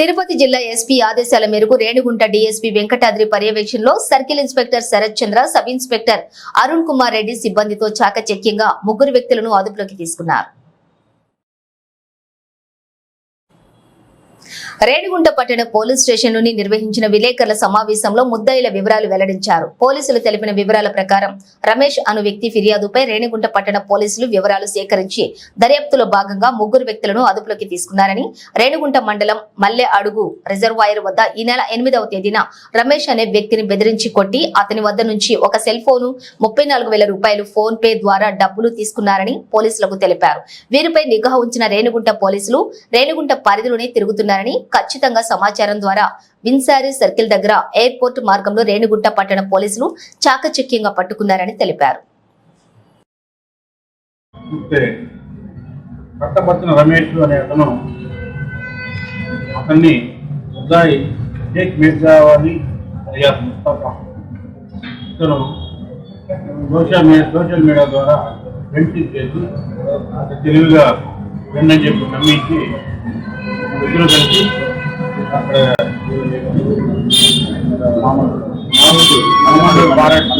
తిరుపతి జిల్లా ఎస్పీ ఆదేశాల మేరకు రేణిగుంట డీఎస్పీ వెంకటాద్రి పర్యవేక్షణలో circle inspector Sharath Chandra sub inspector Arun Kumar Reddy సిబ్బందితో చాకచక్యంగా ముగ్గురు వ్యక్తులను అదుపులోకి తీసుకున్నారు. రేణిగుంట పట్టణ పోలీస్ స్టేషన్ నుండి నిర్వహించిన విలేకరుల సమావేశంలో ముద్దాయిల వివరాలు వెల్లడించారు. పోలీసులు తెలిపిన వివరాల ప్రకారం రమేష్ అను వ్యక్తి ఫిర్యాదుపై రేణిగుంట పట్టణ పోలీసులు వివరాలు సేకరించి దర్యాప్తులో భాగంగా ముగ్గురు వ్యక్తులను అదుపులోకి తీసుకున్నారని రేణిగుంట మండలం మల్లె అడుగు రిజర్వాయర్ వద్ద ఈ నెల ఎనిమిదవ తేదీన రమేష్ అనే వ్యక్తిని బెదిరించి కొట్టి అతని వద్ద నుంచి ఒక సెల్ ఫోను ముప్పై నాలుగు వేల రూపాయలు ఫోన్ పే ద్వారా డబ్బులు తీసుకున్నారని పోలీసులకు తెలిపారు. వీరిపై నిఘా ఉంచిన రేణిగుంట పోలీసులు రేణిగుంట పరిధిలోనే తిరుగుతున్నారని ఖచ్చితంగా సమాచారం ద్వారా విన్సారీ సర్కిల్ దగ్గర ఎయిర్పోర్ట్ మార్గంలో రేణిగుంట పట్టణ పోలీసులు చాకచక్యంగా పట్టుకున్నారని తెలిపారు. రమేష్ అనే అతను అతన్ని ముద్దాయి షేక్ మిర్జావాని ముస్తఫా ఇతను సోషల్ మీడియా సోషల్ మీడియా ద్వారా ఫ్రెండ్షిప్ చేసి తెలివిగా ఫ్రెండ్ చెప్పి నమ్మించి ఇద్దరు కలిసి అక్కడ మామూలు పారాట్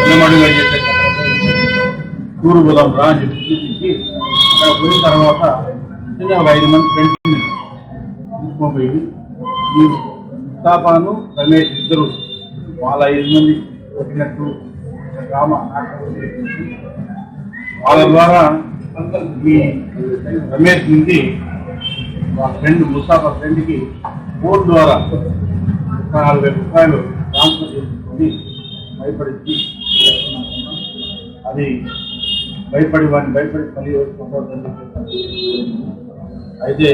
నిలమడుగు అని చెప్పేసి టూరు పోదాం రా అని చెప్పి అక్కడ పోయిన తర్వాత ఒక ఐదు మంది ఫ్రెండ్స్ తీసుకుపోయి ఈ ముస్తాఫాను రమేష్ ఇద్దరు వాళ్ళ ఐదు మంది వచ్చినట్టు గ్రామ వాళ్ళ ద్వారా ఈ రమేష్ నుండి వాళ్ళ ఫ్రెండ్ ముస్తాఫా ఫ్రెండ్కి ఫోన్ ద్వారా ఒక నాలుగు వేల రూపాయలు ట్రాన్స్ఫర్ చేసుకొని భయపడించి అది భయపడి వాడిని భయపడి మళ్ళీ అయితే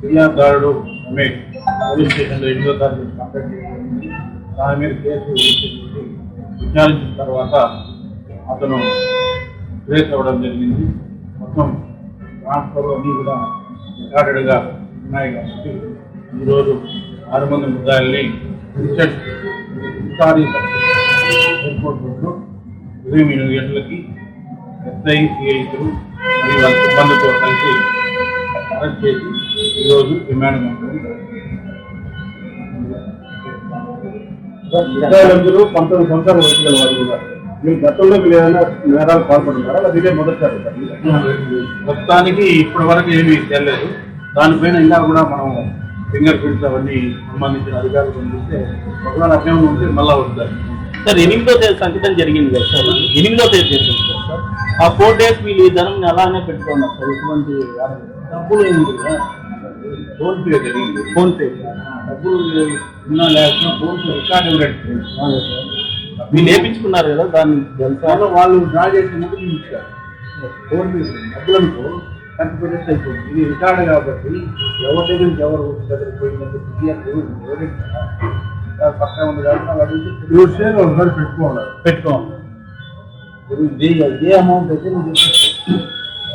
ఫిర్యాదుదారుడు రమేష్ పోలీస్ స్టేషన్లో ఎనిమిదో తారీఖు కంప్లైంట్ చేసి దాని మీద కేసు విచారించిన తర్వాత అతను ట్రేస్ అవ్వడం జరిగింది. మొత్తం ట్రాన్స్ఫర్ అన్నీ కూడా రికార్డెడ్గా ఉన్నాయి కాబట్టి ఈరోజు ఆరు మంది ముద్దాయిల్ని ఎయిర్పోర్ట్ రోడ్లో ఉదయం ఎనిమిది గంటలకి ఎస్ఐ సిఐలు మరియు వాళ్ళ సిబ్బందితో కలిసి అరెస్ట్ చేసి ఈరోజు రిమాండ్ పంపడం విద్యార్థులు పంతొమ్మిది సంవత్సరాలు వచ్చిన వారు కూడా మీరు గతంలో మీరు ఏదైనా నేరాలు పాల్పడుతున్నారా? లేదా ఇదే మొదటిసారి సార్ ప్రస్తుతానికి ఇప్పటి వరకు ఏమీ తెలియలేదు దానిపైన ఇంకా కూడా మనం ఫింగర్ ప్రింట్స్ అవన్నీ సంబంధించిన అధికారులు పంపిస్తే ఒకవేళ అట్లే ఉంటే మళ్ళా వస్తారు సార్ ఎనిమిదో తేదీ సంచితం జరిగింది కదా సార్? ఎనిమిదో తేదీ జరిగింది కదా సార్? ఆ ఫోర్ డేస్ వీళ్ళు ఈ ధనం అలానే పెట్టుకున్నారు సార్? ఎటువంటి డబ్బులు ఏమి ఫోన్ పే జరిగింది. ఫోన్ పే డబ్బులు ఉన్నా లేకపోయినా ఫోన్ పే రికార్డ్ ఉండేది వీళ్ళు వేపించుకున్నారు కదా దాన్ని తెలుసా? వాళ్ళు డ్రా చేసి ముందు ఇచ్చారు ఫోన్ పే డబ్బులనుకో ఖర్చు పెట్టేసి అయిపోయింది ఇది రికార్డు కాబట్టి ఎవరి దగ్గర ఎవరు దగ్గర పోయిందంటే పక్కన ఉంది కాబట్టి ఒకసారి పెట్టుకోవాలి. పెట్టుకోండి ఇది ఇదే అమౌంట్ అయితే చెప్పేసి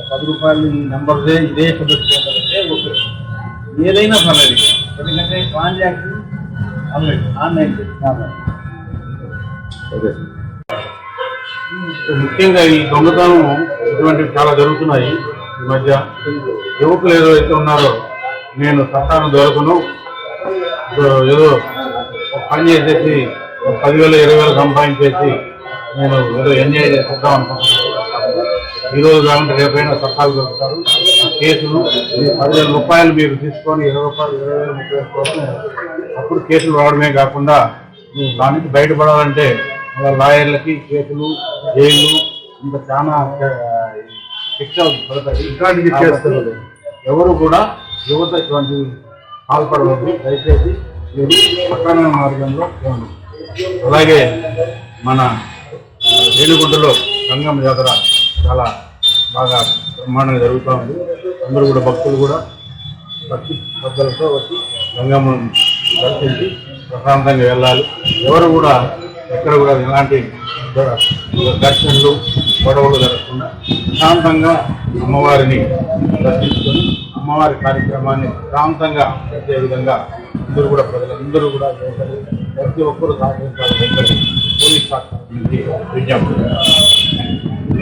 పది రూపాయలు ఈ నెంబర్దే ఇదే పెట్టుకోవాలంటే ఓకే. ఏదైనా పర్లేదు. ఎందుకంటే ట్రాన్సాక్షన్ ఆన్లైన్ ఆన్లైన్. ముఖ్యంగా ఈ దొంగతనం ఇటువంటివి చాలా జరుగుతున్నాయి ఈ మధ్య. యువకులు ఏదో ఉన్నారో నేను చట్టాన్ని దొరకను. ఏదో పని చేసేసి పదివేలు ఇరవై వేలు సంపాదించేసి నేను ఏదో ఎంజాయ్ చేసేద్దాం అనుకుంటున్నాను. ఈరోజు కాకుండా రేపైనా చట్టాలు దొరుకుతారు. ఆ కేసులు పదివేల రూపాయలు మీరు తీసుకొని ఇరవై రూపాయలు ఇరవై వేలు ముప్పై కోసం అప్పుడు కేసులు రావడమే కాకుండా దానికి బయటపడాలంటే లాయర్లకి కేసులు జైలు ఇంకా చాలా ఆ, శిక్షలు పడతాయి. ఇట్లాంటివి చేస్తారు ఎవరు కూడా యువత ఇటువంటి పాల్పడవద్దు. దయచేసి మీరు సక్రమైన మార్గంలో పోండి. అలాగే మన రేణిగుంటలో గంగమ్మ జాతర చాలా బాగా బ్రహ్మాండంగా జరుగుతూ ఉంది. అందరూ కూడా భక్తులు కూడా భక్తి శ్రద్ధలతో వచ్చి గంగమ్మను దర్శించి ప్రశాంతంగా వెళ్ళాలి. ఎవరు కూడా ఎక్కడ కూడా ఎలాంటి గొడ- ఘర్షణలు గొడవలు జరగకుండా ప్రశాంతంగా అమ్మవారిని దర్శించుకొని అమ్మవారి కార్యక్రమాన్ని ప్రశాంతంగా చేసే విధంగా అందరూ కూడా ప్రజలందరూ కూడా చేశారు ప్రతి ఒక్కరూ సహకరించాలి. పోలీస్ శాఖ నుంచి విజ్ఞప్తి